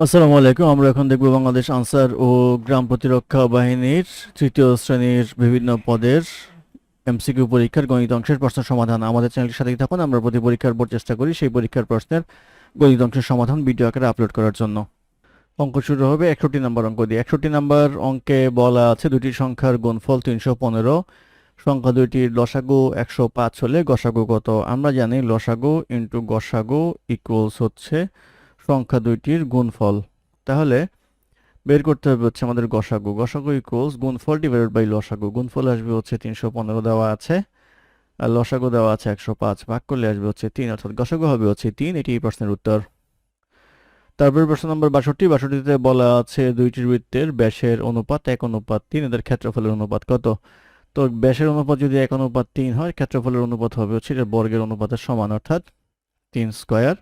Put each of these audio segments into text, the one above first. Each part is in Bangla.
আসসালামু আলাইকুম, আমরা এখন দেখব বাংলাদেশ আনসার ও গ্রাম প্রতিরক্ষা বাহিনীর তৃতীয় শ্রেণির বিভিন্ন পদের এমসিকিউ পরীক্ষার গণিত অংশের প্রশ্ন সমাধান। আমাদের চ্যানেলটির সাথেই থাকুন, আমরা প্রতি পরীক্ষার পর চেষ্টা করি সেই পরীক্ষার প্রশ্নের গণিত অংশের সমাধান ভিডিও আকারে আপলোড করার জন্য। অঙ্ক শুরু হবে একষট্টি নম্বর অঙ্ক দিয়ে। একষট্টি নম্বর অঙ্কে বলা আছে দুটি সংখ্যার গুণফল তিনশো পনেরো, সংখ্যা দুইটির লসাগু একশো পাঁচ হলে গসাগু কত? আমরা জানি লসাগু ইন্টু গসাগু ইকুয়ালস হচ্ছে সংখ্যা দুইটির গুণফল। তাহলে বের করতে হবে হচ্ছে আমাদের গসাগু। গসাগু ইকুয়ালস গুণফল ডিভাইডেড বাই লসাগু। গুণফল আসবে হচ্ছে তিনশো পনেরো দেওয়া আছে, আর লসাগু দেওয়া আছে একশো পাঁচ। ভাগ করলে আসবে হচ্ছে তিন, অর্থাৎ গসাগু হবে হচ্ছে তিন, এটি এই প্রশ্নের উত্তর। তারপরে প্রশ্ন নম্বর বাষট্টি। বাষট্টিতে বলা আছে দুইটির বৃত্তের ব্যাসের অনুপাত এক অনুপাত তিন, এদের ক্ষেত্রফলের অনুপাত কত? তো ব্যাসের অনুপাত যদি এক অনুপাত তিন হয়, ক্ষেত্রফলের অনুপাত হবে হচ্ছে এটা বর্গের অনুপাতের সমান, অর্থাৎ তিন স্কোয়ার।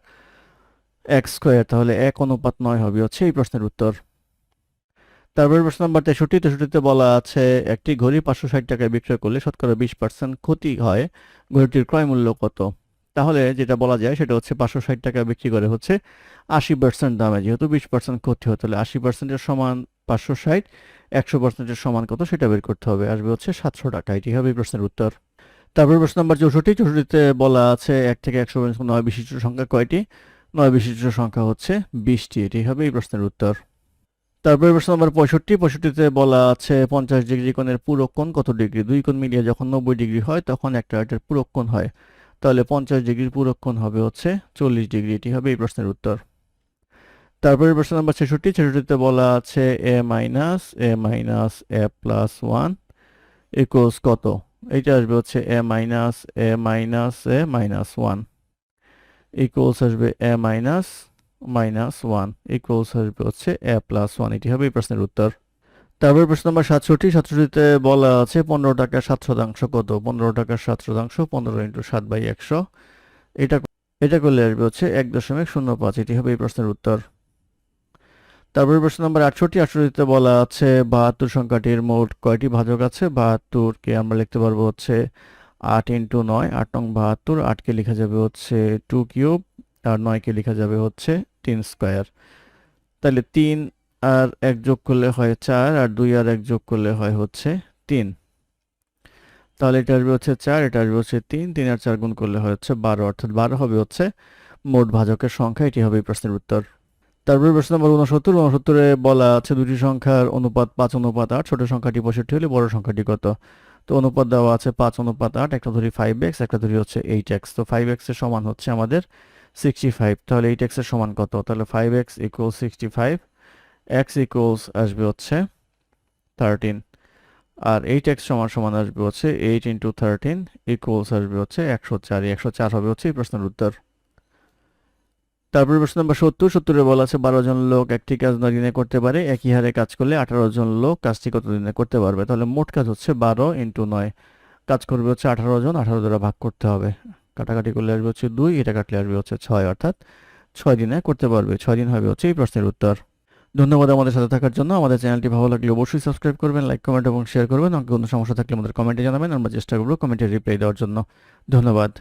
এক স্কোয়ার, তাহলে এক অনুপাত নয় হবে। হচ্ছে এই প্রশ্নের উত্তর। তারপরে প্রশ্ন নম্বর তেষট্টি। তেষট্টিতে বলা আছে, একটি ঘড়ি পাঁচশো ষাট টাকায় বিক্রয় করলে শতকরা বিশ পার্সেন্ট ক্ষতি হয়। ঘড়িটির ক্রয় মূল্য কত? তাহলে যেটা বলা যায়, সেটা হচ্ছে পাঁচশো ষাট টাকা বিক্রি করে হচ্ছে আশি পার্সেন্ট দামে। যেহেতু বিশ পার্সেন্ট ক্ষতি হয় তাহলে আশি পার্সেন্টের সমান পাঁচশো ষাট, একশো পার্সেন্টের সমান কত, সেটা বের করতে হবে। আসবে হচ্ছে সাতশো টাকা। এটি হবে প্রশ্নের উত্তর। তারপর প্রশ্ন নম্বর চৌষট্টি। চৌষট্টিতে বলা আছে, এক থেকে একশো পর্যন্ত নয় বিশিষ্ট সংখ্যা কয়টি? নয় বিশিষ্ট সংখ্যা হচ্ছে বিশটি। এটি হবে এই প্রশ্নের উত্তর। তারপরে প্রশ্ন নম্বর পঁয়ষট্টি। পঁয়ষট্টিতে বলা আছে, পঞ্চাশ ডিগ্রি কোণের পুরো কোণ কত ডিগ্রি? দুই কোণ মিলিয়ে যখন নব্বই ডিগ্রি হয়, তখন একটা এটার পুরো কোণ হয়। তাহলে পঞ্চাশ ডিগ্রির পুরো কোণ হবে হচ্ছে চল্লিশ ডিগ্রি। এটি হবে এই প্রশ্নের উত্তর। তারপরে প্রশ্ন নম্বর ছেষট্টি। ছেষট্টিতে বলা আছে, A minus A minus, A plus one equals কত? এইটা আসবে হচ্ছে A minus A minus A minus one. Equals আসবে A minus minus one equals আসবে হচ্ছে এ প্লাস ওয়ান এটি হবে এই প্রশ্নের উত্তর। তারপরে প্রশ্ন নম্বর সাতষট্টি। সাতষট্টিতে বলা আছে পনেরো টাকা সাত শতাংশ কত? পনেরো টাকার সাত শতাংশ, পনেরো ইন্টু সাত বাই একশো। এটা এটা করলে আসবে হচ্ছে এক দশমিক শূন্য পাঁচ। এটি হবে এই প্রশ্নের উত্তর। তারপরে প্রশ্ন নম্বর আটষট্টি। আটষট্টিতে বলা আছে বাহাত্তর সংখ্যাটির মোট কয়টি ভাজক আছে? বাহাত্তরকে আমরা লিখতে পারব হচ্ছে আট ইন্টু নয়, আট নং বাহাত্তর আটকে লেখা যাবে হচ্ছে টু কিউব, আর নয়কে লেখা যাবে হচ্ছে তিন স্কোয়ার। তাহলে তিন আর এক যোগ করলে হয় চার, আর দুই আর এক যোগ করলে হয় হচ্ছে তিন। তাহলে এটা আসবে হচ্ছে চার, এটা আসবে হচ্ছে তিন তিন আর চার গুণ করলে হয় হচ্ছে বারো, অর্থাৎ বারো হবে হচ্ছে মোট ভাজকের সংখ্যা, এটি হবে প্রশ্নের উত্তর। তারপরে প্রশ্ন নম্বর উনসত্তর উনসত্তরে বলা আছে দুটি সংখ্যার অনুপাত পাঁচ, অনুপাত আট, ছোট সংখ্যাটি পঁয়ষট্টি হলে বড় সংখ্যাটি কত? তো অনুপাত দেওয়া আছে পাঁচ অনুপাত আট, একটা ধরি ফাইভ এক্স একটা ধরি হচ্ছে এইট এক্স তো ফাইভ এক্সের সমান হচ্ছে আমাদের সিক্সটি ফাইভ তাহলে এইট এক্সের সমান কত? তাহলে five X equal sixty five X equals আসবে হচ্ছে থার্টিন আর এইট এক্স সমান সমান আসবে হচ্ছে এইট ইন্টু থার্টিন ইকুয়ালস আসবে হচ্ছে একশো চার। একশো চার হবে হচ্ছে এই প্রশ্নের উত্তর। তারপরে প্রশ্ন নম্বর সত্তর। সত্তরে বলা আছে, বারো জন লোক একটি কাজ নয় দিনে করতে পারে, একই হারে কাজ করলে আঠারো জন লোক কাজটি কত দিনে করতে পারবে? তাহলে মোট কাজ হচ্ছে বারো ইন্টু নয়। কাজ করবে হচ্ছে আঠারো জন, আঠারো দ্বারা ভাগ করতে হবে। কাটাকাটি করলে আসবে হচ্ছে দুই, এটা কাটলে আসবে হচ্ছে ছয়, অর্থাৎ ছয় দিনে করতে পারবে। ছয় দিন হবে হচ্ছে এই প্রশ্নের উত্তর। ধন্যবাদ আমাদের সাথে থাকার জন্য। আমাদের চ্যানেলটি ভালো লাগলে অবশ্যই সাবস্ক্রাইব করবেন, লাইক, কমেন্ট এবং শেয়ার করবেন। কোনো সমস্যা থাকলে আমাদের কমেন্টে জানাবেন। আমরা চেষ্টা করব কমেন্টে রিপ্লাই দেওয়ার জন্য। ধন্যবাদ।